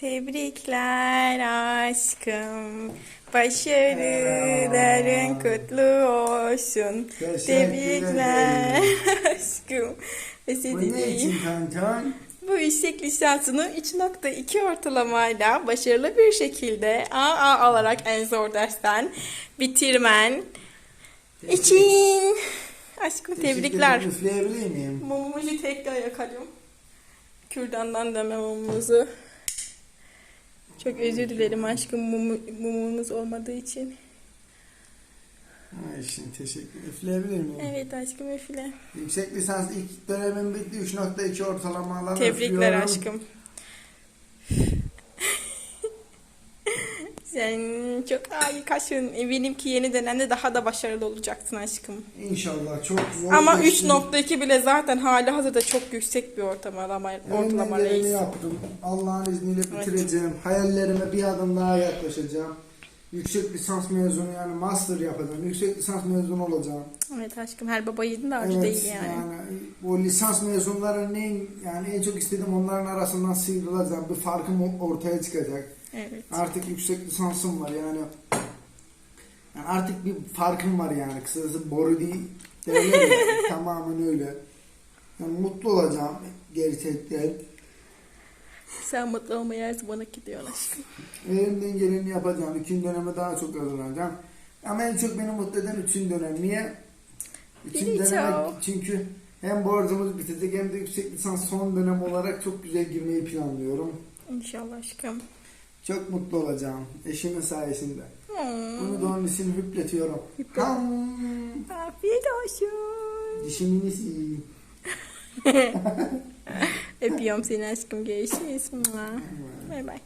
Tebrikler aşkım. Başarıların kutlu olsun. Teşekkür Tebrikler aşkım. Bu ne için kankan? Bu yüksek lisansını 3.2 ortalamayla başarılı bir şekilde AA alarak en zor dersten bitirmen için aşkım tebrikler. Teşekkür. Üfleyebilir miyim? Mumumuzu tekrar yakalım. Kürdandan deme mumumuzu. Çok özür dilerim aşkım mumu, mumumuz olmadığı için. Ay şimdi teşekkür Üfleyebilir miyim? Evet aşkım üfle. Yüksek lisans ilk dönemim bitti. 3.2 ortalamalarla Tebrikler üflüyorum. aşkım. Sen çok harikasın. Eminim ki yeni dönemde daha da başarılı olacaksın aşkım. İnşallah çok zor. Ama geçti. 3.2 bile zaten hali hazırda çok yüksek bir ortalama, Elimden ortalama geleni reis. yaptım. Allah'ın izniyle bitireceğim. Hayallerime bir adım daha yaklaşacağım. Yüksek lisans mezunu yani master yapacağım. Yüksek lisans mezunu olacağım. Evet aşkım her baba yiğidin de harcı değil yani. bu lisans mezunların en yani en çok istediğim onların arasından sıyrılacağım. Bir farkım ortaya çıkacak. Evet. Artık yüksek lisansım var yani. yani artık bir farkım var yani. Kısacası boru değil. Derler ya, tamamen öyle. Yani mutlu olacağım gerçekten. Sen mutlu olmaya her zaman hak ediyorsun aşkım. Elimden geleni yapacağım. İkinci döneme daha çok hazırlanacağım. Ama en çok beni mutlu eden üçüncü dönem. Niye? Üçüncü döneme çünkü hem borcumuz bitecek hem de yüksek lisans son dönem olarak çok güzel girmeyi planlıyorum. İnşallah aşkım. Çok mutlu olacağım eşimin sayesinde. Hmm. Bunu da onun için hüpletiyorum. Hüplet. Ham. Afiyet olsun. Dişimin iyisi. Öpüyorum seni aşkım. Görüşürüz. Bay bay.